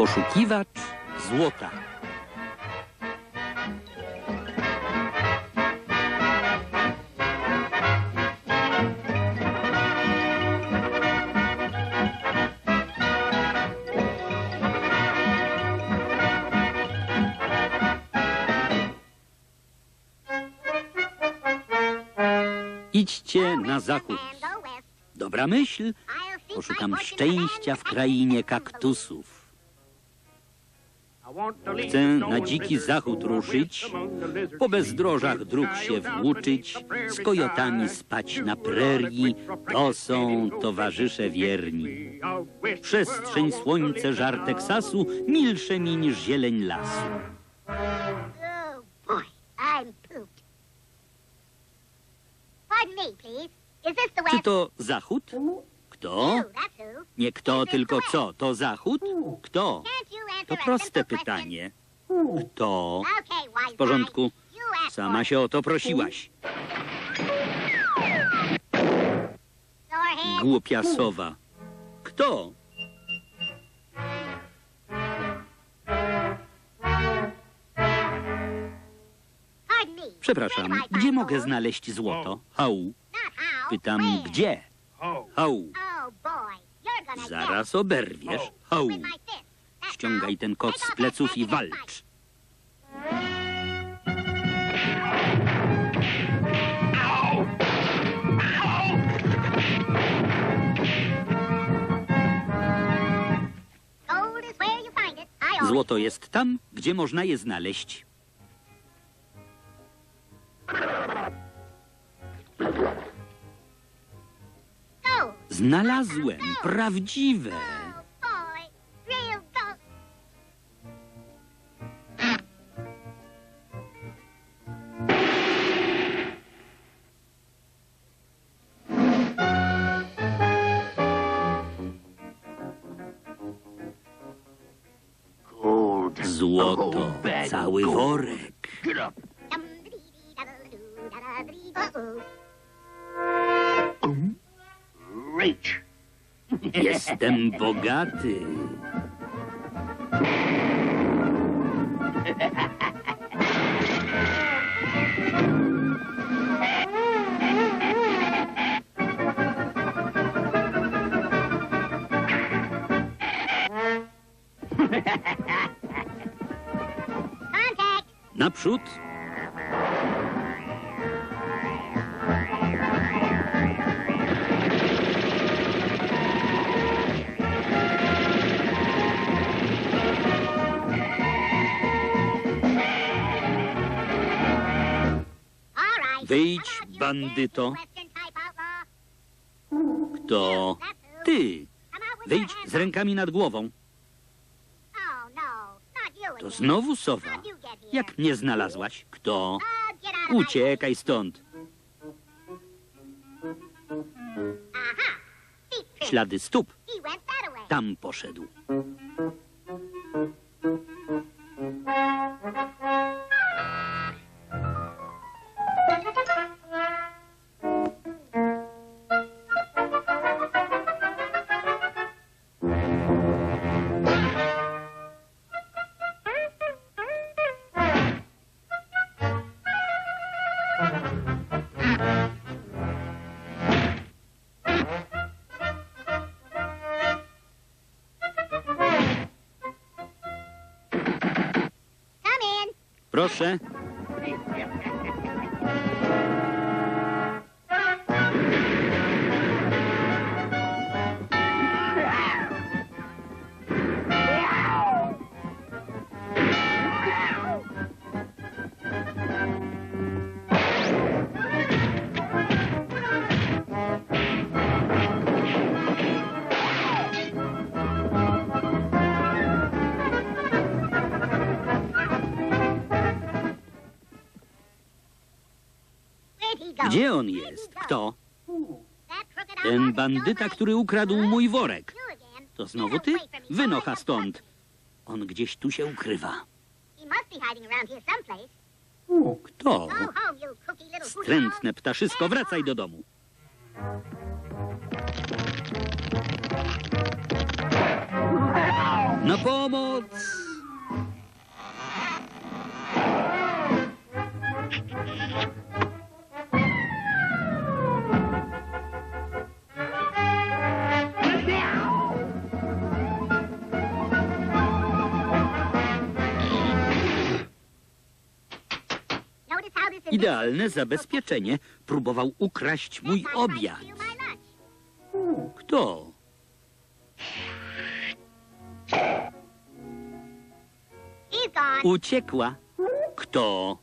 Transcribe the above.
Poszukiwacz złota. Idźcie na zachód. Dobra myśl. Poszukam szczęścia w krainie kaktusów. Chcę na dziki zachód ruszyć, po bezdrożach dróg się włóczyć, z kojotami spać na prerii, to są towarzysze wierni. Przestrzeń, słońce, żar Teksasu, milsze mi niż zieleń lasu. Oh, Czy to zachód? Kto? That's who. Nie kto, tylko co? To zachód? Kto? To proste pytanie. Kto? W porządku. Sama się o to prosiłaś. Głupia sowa. Kto? Przepraszam, gdzie mogę znaleźć złoto? Hał. Pytam, gdzie? Hał. Oh, Zaraz oberwiesz. Hał. Ściągaj ten Take z pleców i walcz. Złoto jest tam, gdzie można je znaleźć. Znalazłem prawdziwe. Złoto. Cały worek. Jestem bogaty. Naprzód. Wyjdź, bandyto. big Western type outlaw. To That's who. ty. Wyjdź z rękami nad głową. To znowu sowa. Jak mnie znalazłaś? Kto? Uciekaj stąd. Ślady stóp. Tam poszedł. Trouxe. É? Gdzie on jest? Kto? Ten bandyta, który ukradł mój worek. To znowu ty? Wynocha stąd. On gdzieś tu się ukrywa. Kto? Wstrętne ptaszysko, wracaj do domu. Na pomoc! Idealne zabezpieczenie. Próbował ukraść mój obiad. Kto? Uciekła. Kto?